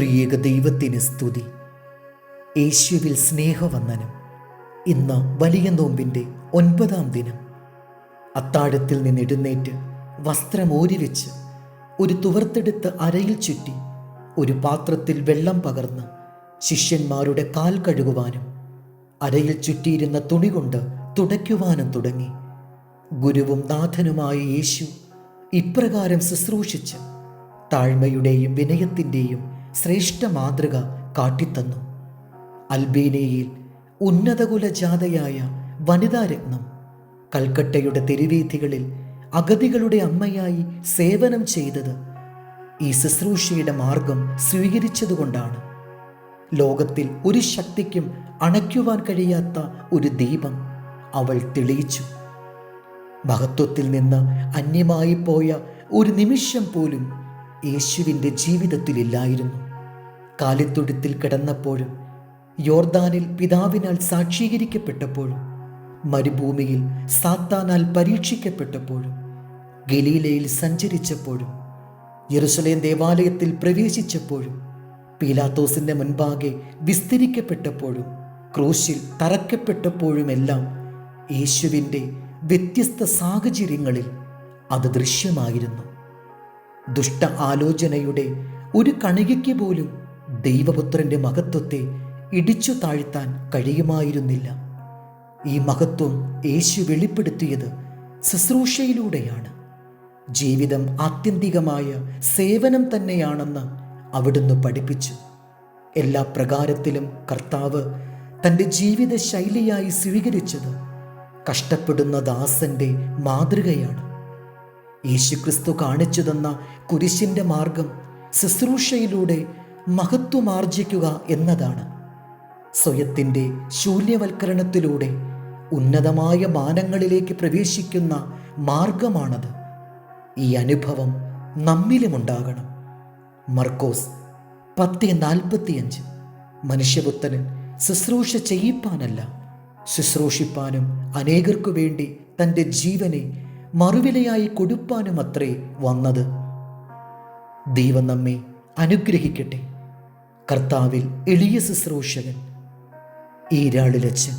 ത്രിയേക ദൈവത്തിന് സ്തുതി. യേശുവിൽ സ്നേഹവന്ദനം. ഇന്ന് വലിയ നോമ്പിന്റെ ഒൻപതാം ദിനം. അത്താഴത്തിൽ നിന്ന് എഴുന്നേറ്റ് വസ്ത്രം ഓരിവെച്ച് ഒരു തുവർത്തെടുത്ത് അരയിൽ ചുറ്റി ഒരു പാത്രത്തിൽ വെള്ളം പകർന്ന് ശിഷ്യന്മാരുടെ കാൽ കഴുകുവാനും അരയിൽ ചുറ്റിയിരുന്ന തുണി കൊണ്ട് തുടയ്ക്കുവാനും തുടങ്ങി. ഗുരുവും നാഥനുമായ യേശു ഇപ്രകാരം ശുശ്രൂഷിച്ച് താഴ്മയുടെയും വിനയത്തിന്റെയും ശ്രേഷ്ഠ മാതൃക കാട്ടിത്തന്നു. അൽബേനിയയിൽ ഉന്നതകുലജാതയായ വനിതാ വനിതാരത്നം. കൽക്കട്ടയുടെ തെരുവീഥികളിൽ അഗതികളുടെ അമ്മയായി സേവനം ചെയ്തത് ഈ ശുശ്രൂഷയുടെ മാർഗം സ്വീകരിച്ചതുകൊണ്ടാണ്. ലോകത്തിൽ ഒരു ശക്തിക്കും അണയ്ക്കുവാൻ കഴിയാത്ത ഒരു ദീപം അവൾ തെളിയിച്ചു. മഹത്വത്തിൽ നിന്ന് അന്യമായി പോയ ഒരു നിമിഷം പോലും യേശുവിന്റെ ജീവിതത്തിലില്ലായിരുന്നു. കാലിത്തൊഴുത്തിൽ കിടന്നപ്പോഴും യോർദാനിൽ പിതാവിനാൽ സാക്ഷീകരിക്കപ്പെട്ടപ്പോഴും മരുഭൂമിയിൽ സാത്താനാൽ പരീക്ഷിക്കപ്പെട്ടപ്പോഴും ഗലീലയിൽ സഞ്ചരിച്ചപ്പോഴും യെറുസലേം ദേവാലയത്തിൽ പ്രവേശിച്ചപ്പോഴും പീലാത്തോസിന്റെ മുൻപാകെ വിസ്തരിക്കപ്പെട്ടപ്പോഴും ക്രൂശിൽ തറക്കപ്പെട്ടപ്പോഴുമെല്ലാം യേശുവിന്റെ വ്യത്യസ്ത സാഹചര്യങ്ങളിൽ അത് ദൃശ്യമായിരുന്നു. ദുഷ്ട ആലോചനയുടെ ഒരു കണികയ്ക്ക് പോലും ദൈവപുത്രന്റെ മഹത്വത്തെ ഇടിച്ചു താഴ്ത്താൻ കഴിയുമായിരുന്നില്ല. ഈ മഹത്വം യേശു വെളിപ്പെടുത്തിയത് ശുശ്രൂഷയിലൂടെയാണ്. ജീവിതം ആത്യന്തികമായ സേവനം തന്നെയാണെന്ന് അവിടുന്ന് പഠിപ്പിച്ചു. എല്ലാ പ്രകാരത്തിലും കർത്താവ് തന്റെ ജീവിത ശൈലിയായി സ്വീകരിച്ചത് കഷ്ടപ്പെടുന്ന ദാസന്റെ മാതൃകയാണ്. യേശുക്രിസ്തു കാണിച്ചു തന്ന കുരിശിന്റെ മാർഗം ശുശ്രൂഷയിലൂടെ മഹത്വമാർജിക്കുക എന്നതാണ്. സ്വയത്തിന്റെ ശൂന്യവൽക്കരണത്തിലൂടെ ഉന്നതമായ മാനങ്ങളിലേക്ക് പ്രവേശിക്കുന്ന മാർഗമാണത്. ഈ അനുഭവം നമ്മിലുമുണ്ടാകണം. മർക്കോസ് പത്ത് നാൽപ്പത്തിയഞ്ച് മനുഷ്യപുത്തനൻ ശുശ്രൂഷ ചെയ്യിപ്പാനല്ല. ശുശ്രൂഷിപ്പാനും അനേകർക്കു വേണ്ടി തന്റെ ജീവനെ മറുവിലയായി കൊടുപ്പാനും അത്രേ വന്നത്. ദൈവം നമ്മെ അനുഗ്രഹിക്കട്ടെ. കർത്താവിൽ എളിയ ശുശ്രൂഷകൻ ഈരാളിലച്ചൻ